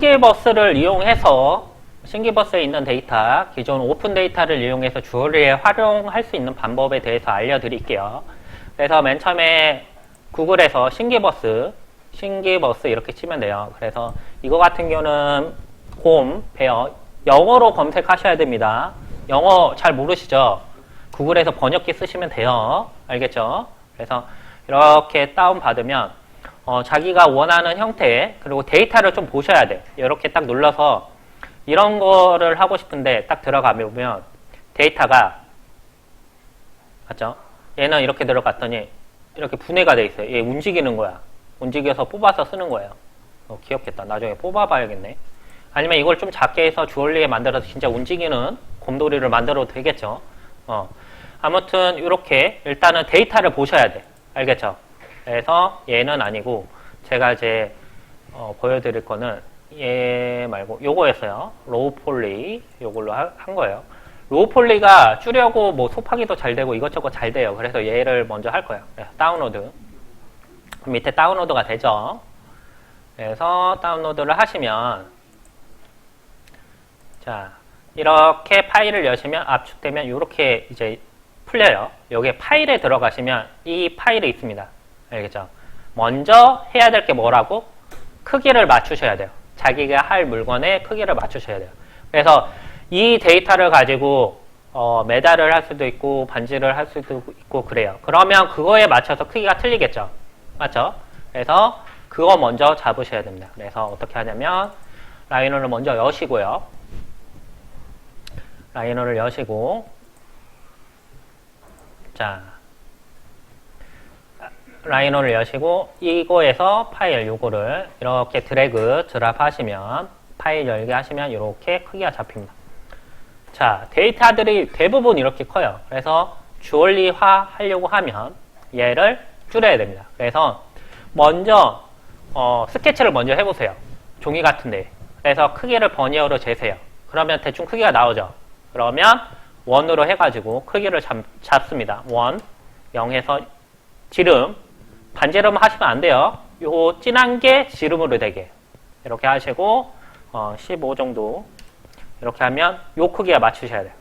신기버스를 이용해서 신기버스에 있는 데이터, 기존 오픈 데이터를 이용해서 주얼리에 활용할 수 있는 방법에 대해서 알려드릴게요. 그래서 맨 처음에 구글에서 신기버스, 신기버스 이렇게 치면 돼요. 그래서 이거 같은 경우는 홈, 배어, 영어로 검색하셔야 됩니다. 영어 잘 모르시죠? 구글에서 번역기 쓰시면 돼요. 알겠죠? 그래서 이렇게 다운받으면 어, 자기가 원하는 형태 그리고 데이터를 좀 보셔야 돼. 이렇게 딱 눌러서 이런 거를 하고 싶은데 딱 들어가면 데이터가 맞죠? 얘는 이렇게 들어갔더니 이렇게 분해가 돼 있어요. 얘 움직이는 거야. 움직여서 뽑아서 쓰는 거예요. 어, 귀엽겠다. 나중에 뽑아봐야겠네. 아니면 이걸 좀 작게 해서 주얼리에 만들어서 진짜 움직이는 곰돌이를 만들어도 되겠죠. 어. 아무튼 이렇게 일단은 데이터를 보셔야 돼. 알겠죠? 그래서 얘는 아니고 제가 이제 어, 보여드릴 거는 얘 말고 요거였어요. 로우 폴리 요걸로 하- 한 거예요. 로우 폴리가 줄여고 뭐 곱하기도 잘 되고 이것저것 잘 돼요. 그래서 얘를 먼저 할 거예요. 그래서 다운로드. 그럼 밑에 다운로드가 되죠. 그래서 다운로드를 하시면 자 이렇게 파일을 여시면 압축되면 이렇게 이제 풀려요. 여기에 파일에 들어가시면 이 파일이 있습니다. 알겠죠? 먼저 해야 될 게 뭐라고? 크기를 맞추셔야 돼요. 자기가 할 물건의 크기를 맞추셔야 돼요. 그래서 이 데이터를 가지고 어, 메달을 할 수도 있고 반지를 할 수도 있고 그래요. 그러면 그거에 맞춰서 크기가 틀리겠죠. 맞죠? 그래서 그거 먼저 잡으셔야 됩니다. 그래서 어떻게 하냐면 라이너를 먼저 여시고요. 라이너를 여시고 자 라이너를 여시고 이거에서 파일 요거를 이렇게 드래그 드랍 하시면 파일 열게 하시면 이렇게 크기가 잡힙니다. 자 데이터들이 대부분 이렇게 커요. 그래서 주얼리화 하려고 하면 얘를 줄여야 됩니다. 그래서 먼저 어, 스케치를 먼저 해보세요. 종이 같은데. 그래서 크기를 버니어로 재세요. 그러면 대충 크기가 나오죠. 그러면 원으로 해가지고 크기를 잡, 잡습니다. 원, 0에서 지름, 반지름 하시면 안 돼요. 요 진한 게 지름으로 되게 이렇게 하시고 어, 15 정도 이렇게 하면 요 크기에 맞추셔야 돼요.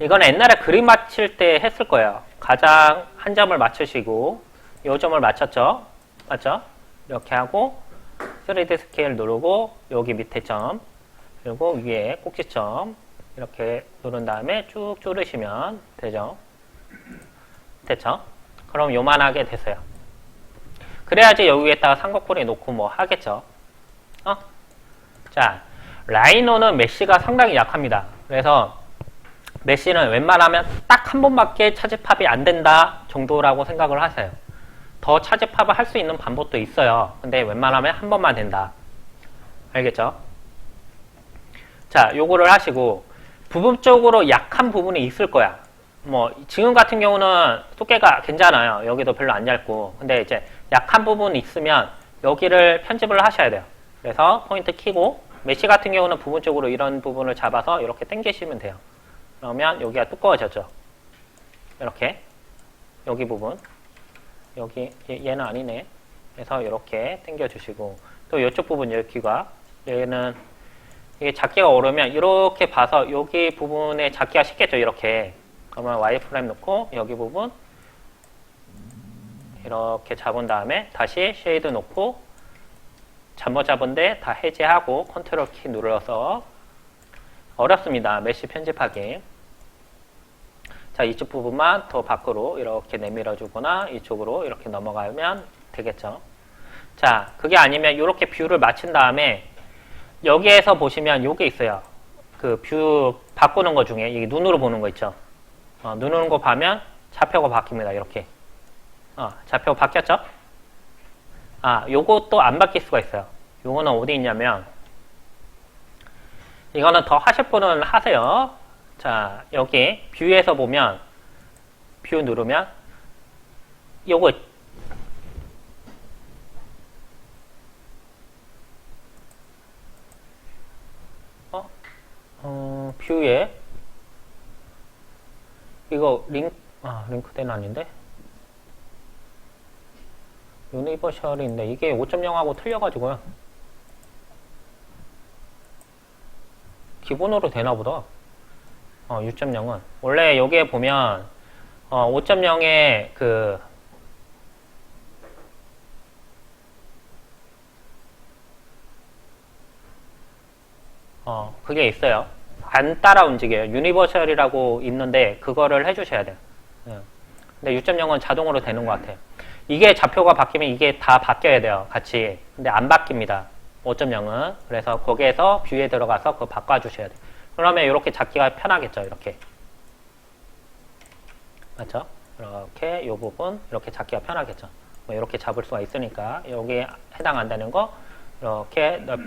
이건 옛날에 그림 맞힐 때 했을 거예요. 가장 한 점을 맞추시고 요 점을 맞췄죠? 맞죠? 이렇게 하고 3D 스케일 누르고 여기 밑에 점 그리고 위에 꼭지점 이렇게 누른 다음에 쭉 줄이시면 되죠. 됐죠? 그럼 요만하게 됐어요. 그래야지 여기 에다가 삼각뿔이 놓고 뭐 하겠죠. 어? 자, 라이노는 메쉬가 상당히 약합니다. 그래서 메쉬는 웬만하면 딱 한 번밖에 차집합이 안 된다 정도라고 생각을 하세요. 더 차집합을 할 수 있는 방법도 있어요. 근데 웬만하면 한 번만 된다. 알겠죠? 자, 요거를 하시고 부분적으로 약한 부분이 있을 거야. 뭐 지금 같은 경우는 두께가 괜찮아요. 여기도 별로 안 얇고. 근데 이제 약한 부분이 있으면 여기를 편집을 하셔야 돼요. 그래서 포인트 키고 메시 같은 경우는 부분적으로 이런 부분을 잡아서 이렇게 당기시면 돼요. 그러면 여기가 두꺼워졌죠. 이렇게 여기 부분 여기 얘- 얘는 아니네. 그래서 이렇게 당겨 주시고 또 이쪽 부분 여기가 얘는 이게 작기가 오르면 이렇게 봐서 여기 부분에 작기가 쉽겠죠. 이렇게 그러면 Y 프레임 놓고 여기 부분 이렇게 잡은 다음에 다시 쉐이드 놓고 잘못 잡은데 다 해제하고 컨트롤 키 눌러서 어렵습니다. 메시 편집하기. 자, 이쪽 부분만 더 밖으로 이렇게 내밀어 주거나 이쪽으로 이렇게 넘어가면 되겠죠. 자, 그게 아니면 이렇게 뷰를 맞춘 다음에 여기에서 보시면 요게 있어요. 그 뷰 바꾸는 것 중에 이 눈으로 보는 거 있죠. 어, 눈으로 거 보면 좌표가 바뀝니다. 이렇게. 어, 좌표 바뀌었죠? 아, 요것도 안 바뀔 수가 있어요. 요거는 어디 있냐면 이거는 더 하실 분은 하세요. 자, 여기 뷰에서 보면 뷰 누르면 요거 어? 어, 뷰에 이거 링, 아, 링크된 아닌데? 유니버셜인데 이게 5.0하고 틀려가지고요. 기본으로 되나 보다. 어, 6.0은. 원래 여기에 보면, 어, 5.0에 그, 어, 그게 있어요. 안 따라 움직여요. 유니버셜이라고 있는데, 그거를 해주셔야 돼요. 예. 근데 6.0은 자동으로 되는 것 같아요. 이게 좌표가 바뀌면 이게 다 바뀌어야 돼요. 같이. 근데 안 바뀝니다. 5.0은. 그래서 거기에서 뷰에 들어가서 그거 바꿔주셔야 돼요. 그러면 이렇게 잡기가 편하겠죠. 이렇게. 맞죠? 이렇게 이 부분 이렇게 잡기가 편하겠죠. 뭐 이렇게 잡을 수가 있으니까 여기에 해당 안 되는 거 이렇게 넓-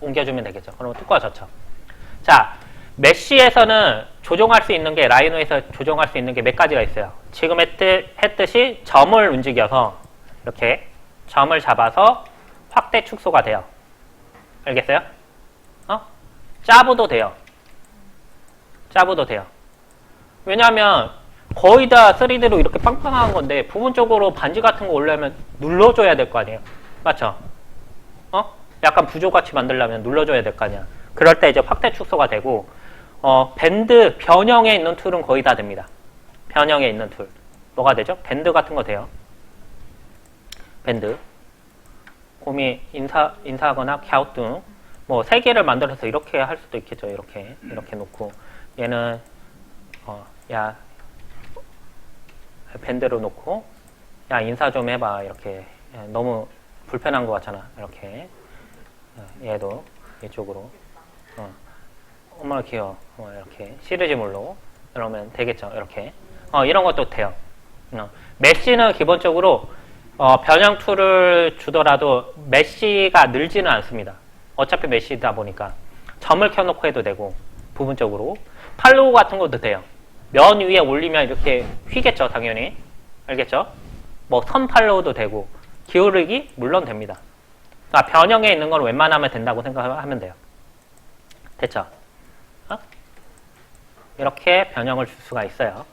옮겨주면 되겠죠. 그러면 두꺼워졌죠. 자, 메쉬에서는 조정할 수 있는 게 라이노에서 조정할 수 있는 게 몇 가지가 있어요. 지금 했듯, 했듯이 점을 움직여서 이렇게 점을 잡아서 확대 축소가 돼요. 알겠어요? 어? 짜부도 돼요. 짜부도 돼요. 왜냐하면 거의 다 3D로 이렇게 빵빵한 건데 부분적으로 반지 같은 거 올려면 눌러줘야 될 거 아니에요. 맞죠? 어? 약간 부조같이 만들려면 눌러줘야 될 거 아니야. 그럴 때 이제 확대 축소가 되고 어, 밴드 변형에 있는 툴은 거의 다 됩니다. 변형에 있는 툴. 뭐가 되죠? 밴드 같은 거 돼요. 밴드. 곰이 인사, 인사하거나 갸우뚱. 뭐, 세 개를 만들어서 이렇게 할 수도 있겠죠. 이렇게. 이렇게 놓고. 얘는, 어, 야, 밴드로 놓고, 야, 인사 좀 해봐. 이렇게. 야, 너무 불편한 것 같잖아. 이렇게. 어, 얘도 이쪽으로. 어. 엄마가 귀여워. 어, 이렇게. 시리즈물로. 이러면 되겠죠. 이렇게. 어, 이런 것도 돼요. 어. 메시는 기본적으로 어, 변형 툴을 주더라도 메시가 늘지는 않습니다. 어차피 메시다 보니까 점을 켜놓고 해도 되고 부분적으로 팔로우 같은 것도 돼요. 면 위에 올리면 이렇게 휘겠죠, 당연히. 알겠죠? 뭐 선 팔로우도 되고 기울이기 물론 됩니다. 그러니까 변형에 있는 건 웬만하면 된다고 생각하면 돼요. 됐죠? 어? 이렇게 변형을 줄 수가 있어요.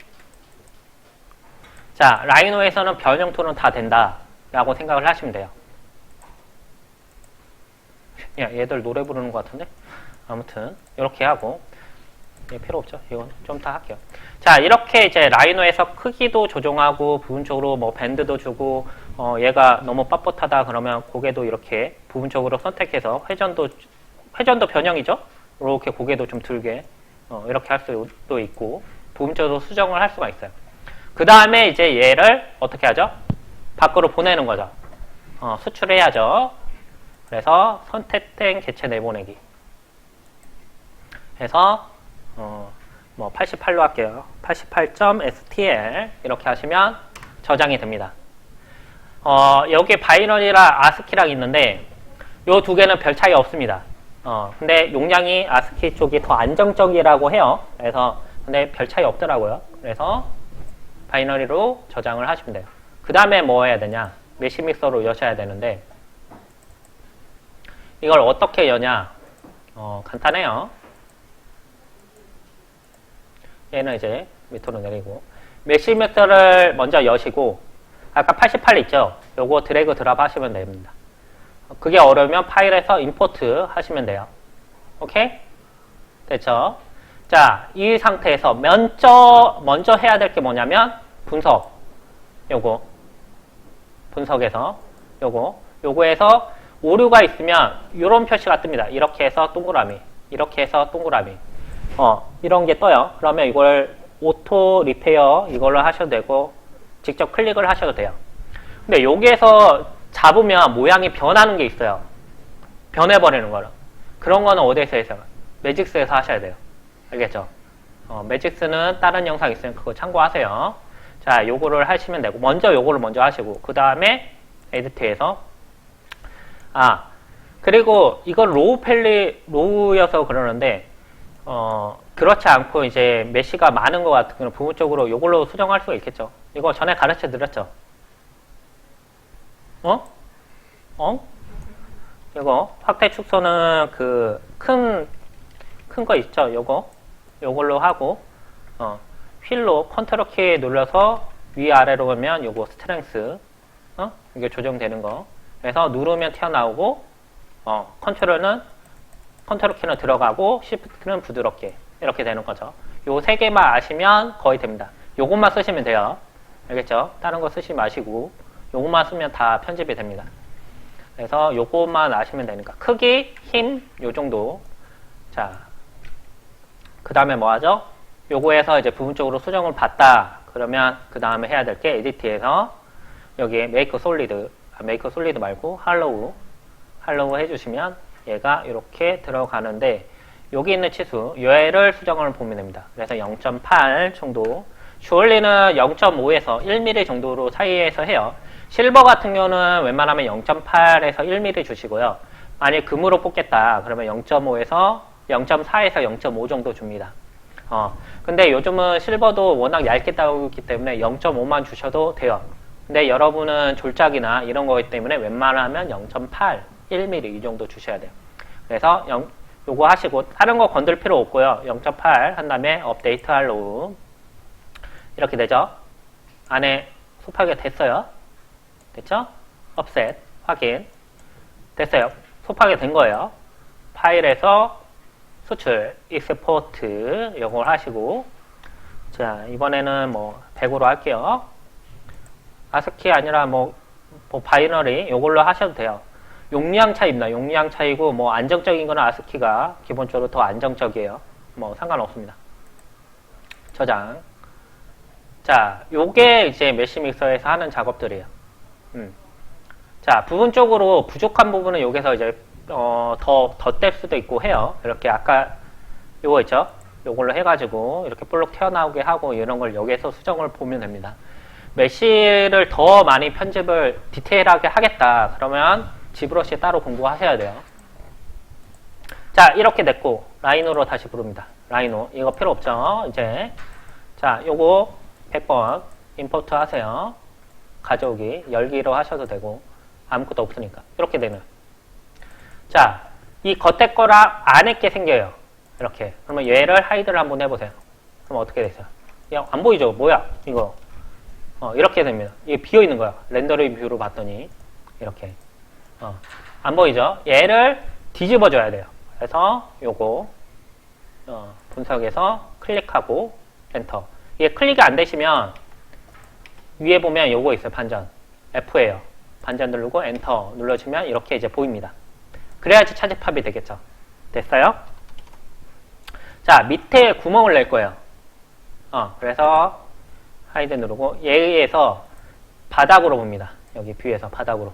자, 라이노에서는 변형 툴은 다 된다 라고 생각을 하시면 돼요. 야, 얘들 노래 부르는 것 같은데? 아무튼 이렇게 하고 얘 필요 없죠. 이건 좀더 할게요. 자, 이렇게 이제 라이노에서 크기도 조정하고 부분적으로 뭐 밴드도 주고 어, 얘가 너무 빳빳하다 그러면 고개도 이렇게 부분적으로 선택해서 회전도 회전도 변형이죠. 이렇게 고개도 좀 들게 어, 이렇게 할 수도 있고 부분적으로 수정을 할 수가 있어요. 그 다음에 이제 얘를 어떻게 하죠? 밖으로 보내는 거죠. 어, 수출해야죠. 그래서 선택된 개체 내보내기. 해서 어, 뭐 88로 할게요. 88.stl 이렇게 하시면 저장이 됩니다. 어, 여기 바이너리랑 아스키랑 있는데 요 두 개는 별 차이 없습니다. 어, 근데 용량이 아스키 쪽이 더 안정적이라고 해요. 그래서 근데 별 차이 없더라고요. 그래서 바이너리로 저장을 하시면 돼요. 그 다음에 뭐 해야 되냐? 메시 믹서로 여셔야 되는데 이걸 어떻게 여냐? 어, 간단해요. 얘는 이제 밑으로 내리고 메시 믹서를 먼저 여시고 아까 88 있죠? 요거 드래그 드랍 하시면 됩니다. 그게 어려우면 파일에서 임포트 하시면 돼요. 오케이? 됐죠? 자, 이 상태에서 먼저, 먼저 해야 될 게 뭐냐면, 분석. 요거. 분석에서, 요거. 요거에서 오류가 있으면, 요런 표시가 뜹니다. 이렇게 해서 동그라미. 이렇게 해서 동그라미. 어, 이런 게 떠요. 그러면 이걸 오토 리페어 이걸로 하셔도 되고, 직접 클릭을 하셔도 돼요. 근데 여기에서 잡으면 모양이 변하는 게 있어요. 변해버리는 거는. 그런 거는 어디에서 해서? 매직스에서 하셔야 돼요. 알겠죠? 어, 매직스는 다른 영상 있으면 그거 참고하세요. 자, 요거를 하시면 되고, 먼저 요거를 먼저 하시고, 그 다음에 에디트에서, 아, 그리고 이건 로우 펠리, 로우여서 그러는데, 어, 그렇지 않고 이제 메시가 많은 것 같은 경우는 부분적으로 요걸로 수정할 수가 있겠죠. 이거 전에 가르쳐 드렸죠. 어? 어? 이거 확대 축소는 그 큰 큰 거 있죠. 요거 요걸로 하고 어, 휠로 컨트롤 키 눌러서 위 아래로 가면 요거 스트렝스 어? 이게 조정되는 거. 그래서 누르면 튀어나오고 어, 컨트롤은 컨트롤 키는 들어가고 시프트는 부드럽게 이렇게 되는 거죠. 요 세 개만 아시면 거의 됩니다. 요것만 쓰시면 돼요. 알겠죠? 다른 거 쓰지 마시고 요것만 쓰면 다 편집이 됩니다. 그래서 요것만 아시면 되니까 크기, 힘, 요 정도. 자, 그 다음에 뭐 하죠? 요거에서 이제 부분적으로 수정을 받다. 그러면 그 다음에 해야 될 게 에디트에서 여기에 메이크 솔리드, 아, 메이크 솔리드 말고 할로우, 할로우 해주시면 얘가 이렇게 들어가는데 여기 있는 치수, 얘를 수정을 보면 됩니다. 그래서 0.8 정도. 슈얼리는 0.5에서 1mm 정도로 사이에서 해요. 실버 같은 경우는 웬만하면 0.8에서 1mm 주시고요. 만약 금으로 뽑겠다. 그러면 0.5에서 0.4에서 0.5 정도 줍니다. 어, 근데 요즘은 실버도 워낙 얇게 따오기 때문에 0.5만 주셔도 돼요. 근데 여러분은 졸작이나 이런 거기 때문에 웬만하면 0.8, 1mm 이 정도 주셔야 돼요. 그래서 0, 요거 하시고 다른 거 건들 필요 없고요. 0.8 한 다음에 업데이트 할로우 이렇게 되죠. 안에 곱하기가 됐어요. 됐죠? 업셋 확인 됐어요. 곱하기 된 거예요. 파일에서 수출 익스포트 이걸 하시고 자 이번에는 뭐 100으로 할게요. 아스키 아니라 뭐, 뭐 바이너리 이걸로 하셔도 돼요. 용량 차이입니다. 용량 차이고 뭐 안정적인 거는 아스키가 기본적으로 더 안정적이에요. 뭐 상관없습니다. 저장. 자, 요게 이제 메시 믹서에서 하는 작업들이에요. 음. 자, 부분적으로 부족한 부분은 여기서 이제 어, 더 덧댈 수도 있고 해요. 이렇게 아까 요거 있죠? 요걸로 해가지고 이렇게 볼록 튀어나오게 하고 이런 걸 여기에서 수정을 보면 됩니다. 메시를 더 많이 편집을 디테일하게 하겠다. 그러면 지브러시 따로 공부하셔야 돼요. 자, 이렇게 됐고 라인으로 다시 부릅니다. 라인으로 이거 필요 없죠? 이제 자, 요거 100번 임포트 하세요. 가져오기 열기로 하셔도 되고 아무것도 없으니까 이렇게 되는 자, 이 겉에 거랑 안에 게 생겨요. 이렇게. 그러면 얘를 하이드를 한번 해보세요. 그럼 어떻게 되세요? 야, 안 보이죠? 뭐야? 이거. 어, 이렇게 됩니다. 이게 비어 있는 거야. 렌더링 뷰로 봤더니. 이렇게. 어, 안 보이죠? 얘를 뒤집어 줘야 돼요. 그래서 요거, 어, 분석에서 클릭하고 엔터. 이게 클릭이 안 되시면 위에 보면 요거 있어요. 반전. F예요. 반전 누르고 엔터 눌러주면 이렇게 이제 보입니다. 그래야지 차집합이 되겠죠. 됐어요? 자, 밑에 구멍을 낼 거예요. 어, 그래서 하이드 누르고 얘에 의해서 바닥으로 봅니다. 여기 뷰에서 바닥으로.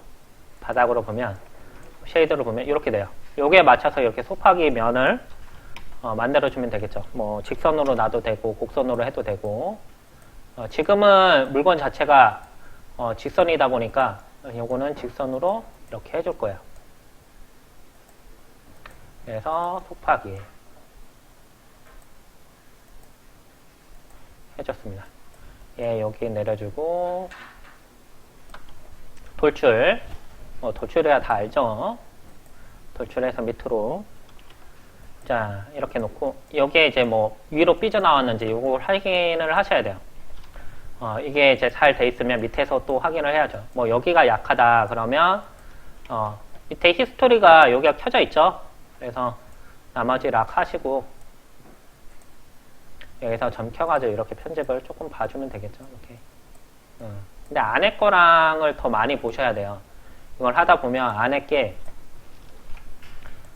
바닥으로 보면 쉐이더로 보면 이렇게 돼요. 요게 맞춰서 이렇게 곱하기 면을 어, 만들어주면 되겠죠. 뭐 직선으로 놔도 되고 곡선으로 해도 되고 어, 지금은 물건 자체가 어, 직선이다 보니까 요거는 직선으로 이렇게 해줄 거예요. 그래서 곱하기 해줬습니다. 예, 여기 내려주고 돌출 어, 돌출해야 다 알죠? 돌출해서 밑으로 자 이렇게 놓고 여기에 이제 뭐 위로 삐져나왔는지 이걸 확인을 하셔야 돼요. 어, 이게 이제 잘 돼 있으면 밑에서 또 확인을 해야죠. 뭐 여기가 약하다 그러면 어, 밑에 히스토리가 여기가 켜져 있죠. 그래서 나머지 락 하시고 여기서 점 켜가지고 이렇게 편집을 조금 봐주면 되겠죠. 이렇게. 어. 근데 안에 거랑을 더 많이 보셔야 돼요. 이걸 하다 보면 안에 게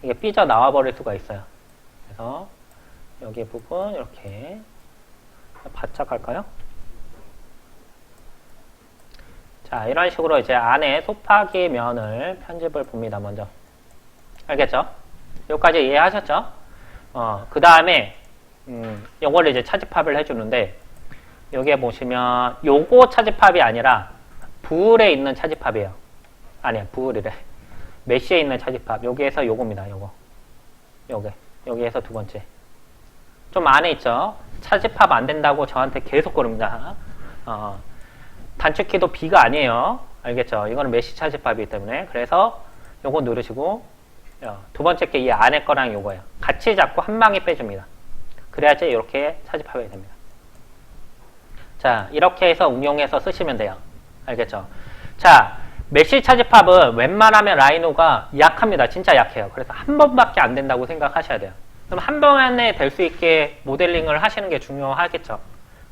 이게 삐져 나와 버릴 수가 있어요. 그래서 여기 부분 이렇게 바짝 할까요? 자, 이런 식으로 이제 안에 곱하기 면을 편집을 봅니다, 먼저. 알겠죠? 여기까지 이해하셨죠? 어, 그 다음에, 음, 요거를 이제 차집합을 해주는데, 여기에 보시면, 요거 차집합이 아니라, 부울에 있는 차집합이에요. 아니야, 부울이래. 메시에 있는 차집합. 여기에서 요겁니다, 요거. 요게. 여기에서 두 번째. 좀 안에 있죠? 차집합 안 된다고 저한테 계속 그럽니다. 어, 단축키도 B가 아니에요. 알겠죠? 이거는 메시 차집합이기 때문에. 그래서 요거 누르시고 어, 두 번째 게 이 안에 거랑 요거예요. 같이 잡고 한 방에 빼줍니다. 그래야지 이렇게 차집합이 됩니다. 자, 이렇게 해서 응용해서 쓰시면 돼요. 알겠죠? 자, 메시 차집합은 웬만하면 라이노가 약합니다. 진짜 약해요. 그래서 한 번밖에 안 된다고 생각하셔야 돼요. 그럼 한 번에 될 수 있게 모델링을 하시는 게 중요하겠죠.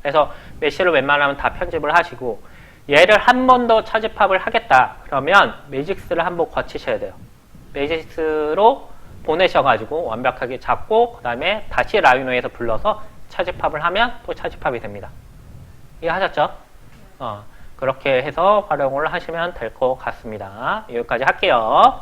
그래서 메시를 웬만하면 다 편집을 하시고 얘를 한 번 더 차집합을 하겠다. 그러면 매직스를 한 번 거치셔야 돼요. 매직스로 보내셔가지고 완벽하게 잡고 그 다음에 다시 라이노에서 불러서 차집합을 하면 또 차집합이 됩니다. 이해하셨죠? 어, 그렇게 해서 활용을 하시면 될 것 같습니다. 여기까지 할게요.